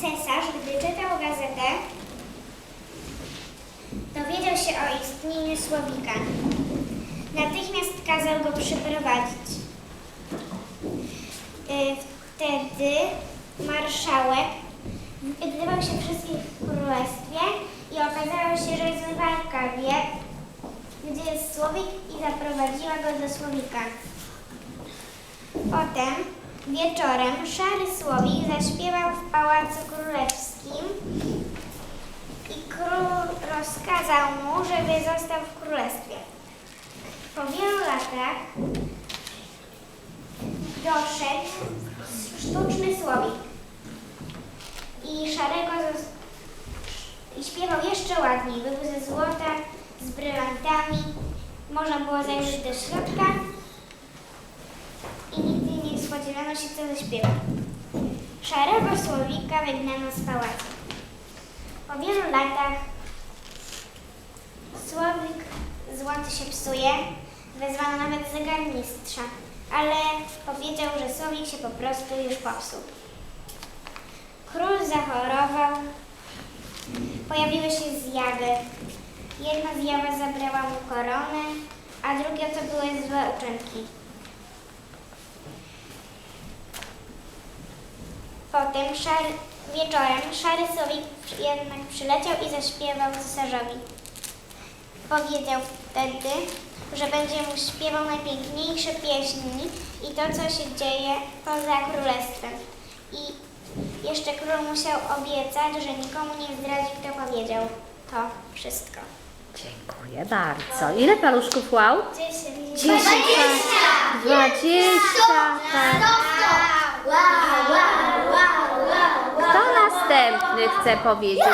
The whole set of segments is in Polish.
cesarz, gdy czytał gazetę, dowiedział się o istnieniu słowika. Natychmiast kazał go przyprowadzić. Y, Wtedy marszałek wypytywał się wszystkich w królestwie i okazało się, że zmywarka wie, gdzie jest słowik i zaprowadziła go do słowika. Potem wieczorem szary słowik zaśpiewał w pałacu królewskim i król rozkazał mu, żeby został w królestwie. Po wielu latach doszedł sztuczny słowik i szarego i śpiewał jeszcze ładniej. Był ze złota, z brylantami. Można było zajrzeć do środka spodziewano się, co zaśpiewa. Szarego słowika wygnano z pałacu. Po wielu latach słowik złoty się psuje. Wezwano nawet zegarmistrza, ale powiedział, że słowik się po prostu już popsuł. Król zachorował, pojawiły się zjawy. Jedna zjawa zabrała mu koronę, a druga to były złe uczynki. Potem szary, wieczorem szary jednak przyleciał i zaśpiewał cesarzowi. Powiedział wtedy, że będzie mu śpiewał najpiękniejsze pieśni i to, co się dzieje poza królestwem. I jeszcze król musiał obiecać, że nikomu nie zdradzi, kto powiedział to wszystko. Dziękuję bardzo. Ile paluszków wow? Dziesięć. Dziesięć. Dwadzieścia. Tak. Kto chce powiedzieć?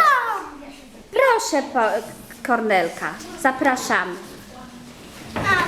Proszę, po- Kornelka. Zapraszamy. A.